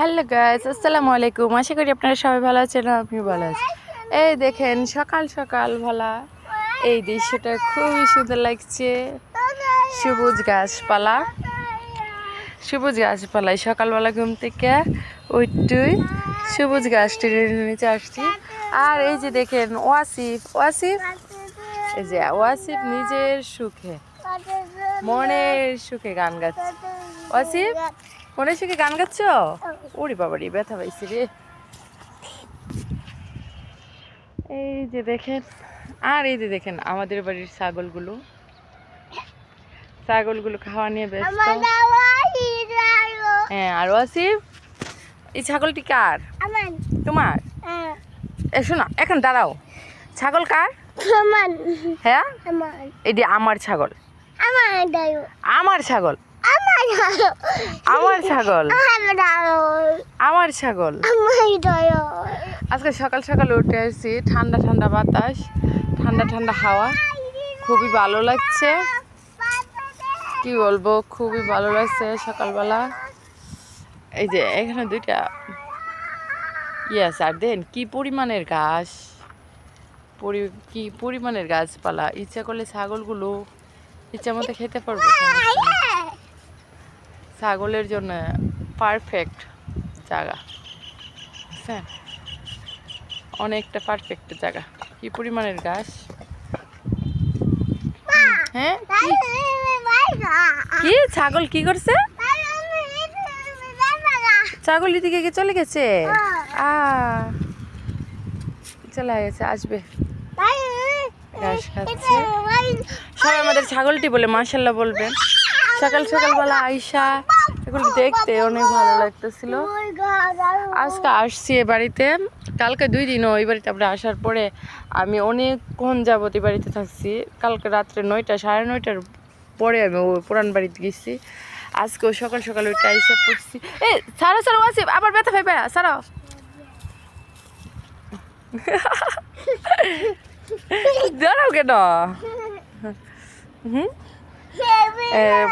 Hello guys, আসসালামু আলাইকুম। আশা করি আপনারা সবাই ভালো আছেন আপনি ভালো আছেন এই দেখেন, সকাল সকাল ভালা। এই দৃশ্যটা খুবই সুন্দর লাগছে। সবুজ গাছপালা। সবুজ গাছপালায় সকালবেলা ঘুম থেকে ওইটুই সবুজ গাছটির নিচে আসছি। আর এই যে দেখেন, ওয়াসিফ ওয়াসিফ? এই যে ওয়াসিফ নিজের সুখে, মনের সুখে গান গাচ্ছে। ওয়াসিফ? মনের সুখে গান গাচ্ছ? ওরে বাবারি ব্যথা পাইছি রে। এই যে দেখেন আর এই যে দেখেন আমাদের বাড়ির ছাগলগুলো। ছাগলগুলো খাওয়া নিয়ে ব্যস্ত। হ্যাঁ আর ওয়াসিফ এই ছাগলটি কার? তোমার? এ শোনা এখন দাঁড়াও। ছাগল কার? হ্যাঁ? এটি আমার ছাগল। আমার ছাগল। আমার ছাগল। আমার ছাগল। আজকে সকাল সকাল উঠে আসছি ঠান্ডা ঠান্ডা বাতাস ঠান্ডা ঠান্ডা হাওয়া। খুবই ভালো লাগছে। কি বলব খুবই ভালো লাগছে সকালবেলা। এই যে এখানে দুইটা ইয়ে আর দেন কি পরিমাণের ঘাস পরি কি পরিমাণের গাছপালা? ইচ্ছা করলে ছাগলগুলো ইচ্ছা মতো খেতে পারব। ছাগলের জন্য পারফেক্ট জায়গা। বুঝছেন অনেকটা পারফেক্ট জায়গা। কি পরিমাণের গাছ? হ্যাঁ কি? ছাগল কি করছে? ছাগল দিকে কি চলে গেছে? চলে গেছে, আসবে। সবাই আমাদের ছাগলটি বলে মাশাল্লাহ বলবেন। সকাল সকালবেলা আইসা এগুলো দেখতে অনেক ভালো লাগতেছিল। আজকে আসছি এ বাড়িতে। কালকে দুই দিন ওই বাড়িতে আমরা আসার পরে আমি অনেকক্ষণ যাবত এই বাড়িতে থাকছি। কালকে রাত্রে নয়টা, সাড়ে নয়টার পরে আমি ওই পুরান বাড়িতে গেছি। আজকেও সকাল সকাল ওইটা এসে পড়ছি। এ সারা সারা আসি আবার ব্যথা ভাই বেড়া সারা দাঁড়াও কেন? হুম?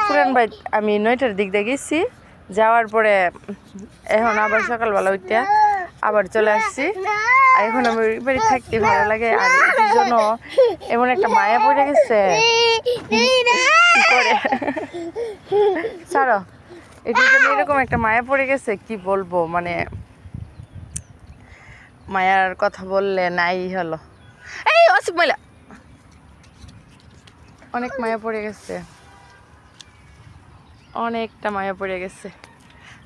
পুরান বাড়ি আমি নয়টার দিক দিয়ে গেছি। যাওয়ার পরে, এখন আবার সকালবেলা উঠতে আবার চলে আসছি। এখন আমি বাড়ি থাকতে ভালো লাগে, আর এটার জন্য এমন একটা মায়া পড়ে গেছে। করে ছাড়ো, এটার এরকম একটা মায়া পড়ে গেছে, কি বলব? মানে মায়ার কথা বললে নাই হলো। এই, অসুখ মহিলা অনেক মায়া পড়ে গেছে। অনেকটা মায়া পড়ে গেছে।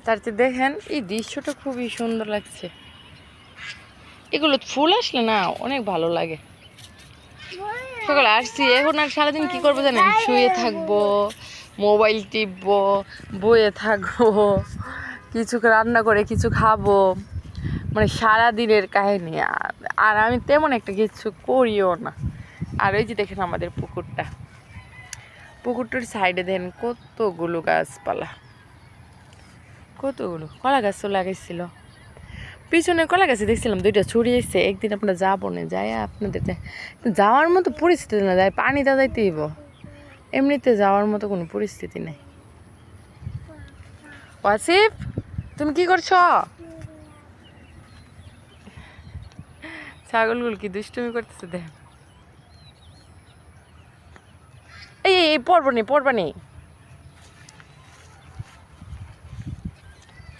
তার দেখেন, এই দৃশ্যটা খুবই সুন্দর লাগছে। এগুলো ফুল আসলে না অনেক ভালো লাগে। সকালে আসছি, এখন আর সারাদিন কি করব জানেন? শুয়ে থাকব, মোবাইল টিপবো বয়ে থাকব, কিছু রান্না করে কিছু খাব। মানে সারা দিনের কাহিনী আর আমি তেমন একটা কিছু করিও না। আর ওই যে দেখেন আমাদের পুকুরটা। পুকুরটার সাইডে দেন কতগুলো গাছপালা। কতগুলো? কলা গাছও লাগাইছিল। পিছনে কলা গাছে দেখছিলাম দুইটা ছড়িয়েছে একদিন আপনারা যাব না, যাই আপনাদের যাওয়ার মতো পরিস্থিতি না যায় পানি দা যাইতে হইব। এমনিতে যাওয়ার মতো কোনো পরিস্থিতি নেই। ওয়াসিফ, তুমি কি করছ? ছাগলগুলো কি দুষ্টুমি করতেছে দেখ। এই এই, এই পড়ব নি পড়বা নি।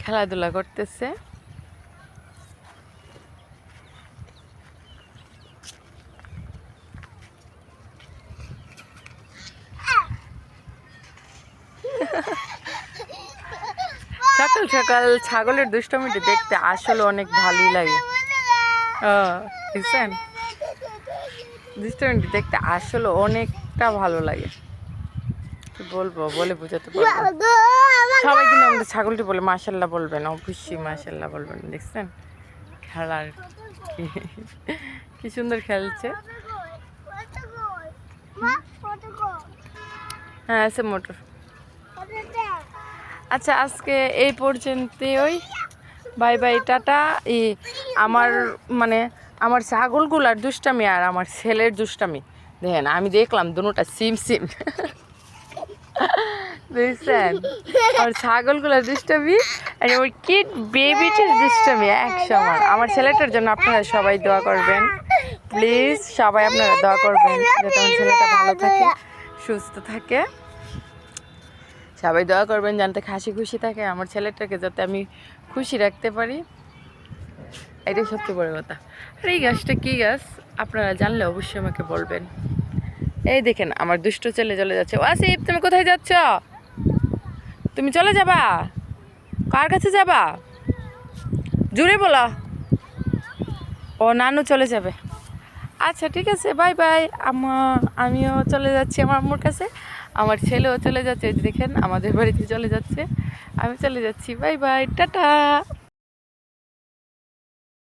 খেলাধুলা করতেছে। সকাল সকাল ছাগলের দুষ্টমিটি দেখতে আসলে অনেক ভালোই লাগে। বুঝছেন দুষ্টমিটি দেখতে আসলে অনেকটা ভালো লাগে। কি বলব? বলে বোঝাতে পারব। সবাই কিন্তু আমাদের ছাগলটি বলে মাসাল্লাহ বলবেন অবশ্যই মাসাল্লাহ বলবেন দেখছেন? খেলার কি? সুন্দর খেলছে। হ্যাঁ আছে মোটর। আচ্ছা আজকে এই পর্যন্তই। ওই বাই বাই টাটা। ই আমার মানে আমার ছাগলগুলার দুষ্টামি আর আমার ছেলের দুষ্টামি। দেখেন আমি দেখলাম দুটোটা সিম সিম। বুঝছেন আমার ছাগলগুলোর দুষ্টমি আর ওর কিট বেবিটার দুষ্টমি এক সমান। আমার ছেলেটার জন্য আপনারা সবাই দোয়া করবেন। প্লিজ সবাই আপনারা দোয়া করবেন যাতে আমার ছেলেটা ভালো থাকে, সুস্থ থাকে। সবাই দোয়া করবেন যাতে হাসি খুশি থাকে, আমার ছেলেটাকে যাতে আমি খুশি রাখতে পারি। এটাই সবচেয়ে বড় কথা। আর এই গাছটা কী গাছ? আপনারা জানলে অবশ্যই আমাকে বলবেন। এই দেখেন, আমার দুষ্ট ছেলে চলে যাচ্ছে। ওয়াসিফ, তুমি কোথায় যাচ্ছ? তুমি চলে যাবা? কার কাছে যাবা? জুড়ে বলো। ও, নানু চলে যাবে। আচ্ছা ঠিক আছে, বাই বাই। আমার আমিও চলে যাচ্ছি আমার আম্মুর কাছে। আমার ছেলেও চলে যাচ্ছে দেখেন, আমাদের বাড়িতে চলে যাচ্ছে। আমি চলে যাচ্ছি, বাই বাই, টাটা।